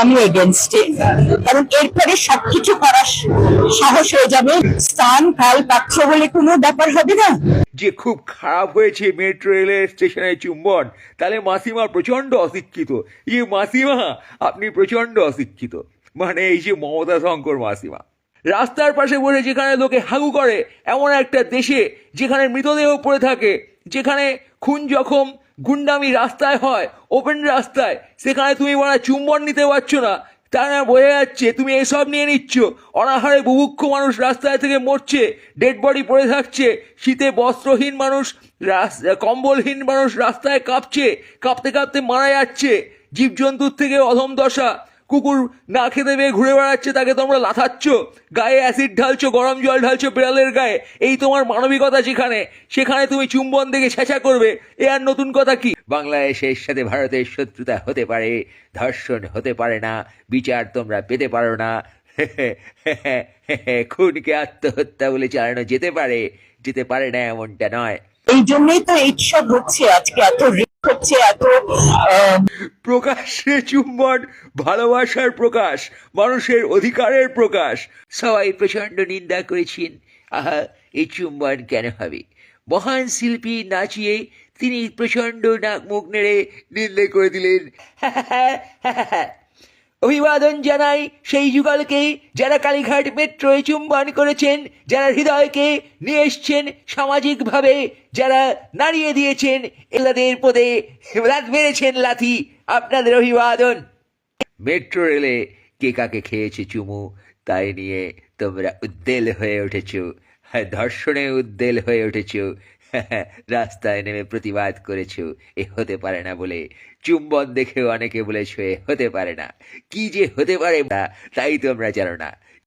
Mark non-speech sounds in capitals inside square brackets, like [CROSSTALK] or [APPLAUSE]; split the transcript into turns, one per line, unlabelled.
আমি কারণ এরপরে সবকিছু করার সাহস হয়ে যাবে। স্থান, কাল, পাত্র বলে কোনো ব্যাপার হবে না।
যে খুব খারাপ হয়েছে মেট্রো রেলের স্টেশনে চুম্বন, তাহলে মাসিমা প্রচণ্ড অশিক্ষিত। ইয়ে মাসিমা, আপনি প্রচণ্ড অশিক্ষিত। মানে এই যে মমতা শঙ্কর মাসিমা। রাস্তার পাশে বসে যেখানে লোকে হাগু করে, এমন একটা দেশে যেখানে মৃতদেহ পড়ে থাকে, যেখানে খুন জখম গুন্ডামি রাস্তায় হয় ওপেন রাস্তায়। সেখানে তুমি বলা চুম্বন নিতে পারছ না। তারা বোঝা যাচ্ছে তুমি এসব নিয়ে নিচ্ছ। অনাহারে বুভুক্ষ মানুষ রাস্তায় থেকে মরছে ডেড বডি পড়ে থাকছে, শীতে বস্ত্রহীন মানুষ কম্বলহীন মানুষ রাস্তায় কাঁপছে, কাঁপতে কাঁপতে মারা যাচ্ছে। জীবজন্তুর থেকে অধম দশা। কুকুর না খেতে পেয়ে ঘুরে বেড়াচ্ছে, তাকে তোমরা লাথাচ্ছ। গায়ে অ্যাসিড ঢালছো, গরম জল ঢালছো বিড়ালের গায়ে। এই তোমার মানবিকতা যেখানে, সেখানে তুমি চুম্বন দেখে ছেঁচা করবে। এ আর নতুন কথা কি? বাংলাদেশের সাথে ভারতের শত্রুতা হতে পারে, ধর্ষণ হতে পারে না, বিচার তোমরা পেতে পারো না। [LAUGHS] খুনকে আত্মহত্যা বলে চালানো যেতে পারে যেতে পারে না এমনটা নয়।
এই জন্যই তো এইসব হচ্ছে আজকে, এত হচ্ছে এত
প্রকাশ্যে চুম্বন, ভালোবাসার প্রকাশ, মানুষের অধিকারের প্রকাশ। সবাই প্রচণ্ড নিন্দা করেছেন, আহা এই চুম্বন কেন হবে? মহান শিল্পী নাচিয়ে তিনি প্রচণ্ড নাক মুখ নেড়ে নিন্দে করে দিলেন অভিবাদন জানাই সেই যুগলকে যারা কালীঘাট মেট্রোয় চুম্বন করেছেন যারা হৃদয়কে নিয়ে এসছেন সামাজিকভাবে যারা নাড়িয়ে দিয়েছেন এলাদের পদে রাত মেরেছেন লাথি। আপনাদের অভিবাদন। মেট্রো রেলে কে কাকে খেয়েছে চুমু তাই নিয়ে তোমরা উদ্দেল হয়ে উঠেছ। হ্যাঁ, ধর্ষণে উদ্দেল হয়ে উঠেছ। [LAUGHS] রাস্তায় নেমে প্রতিবাদ করেছ, এ হতে পারে না বলে। চুম্বন দেখেও অনেকে বলেছ, এ হতে পারে না। কি যে হতে পারে তাই তোমরা জানো না।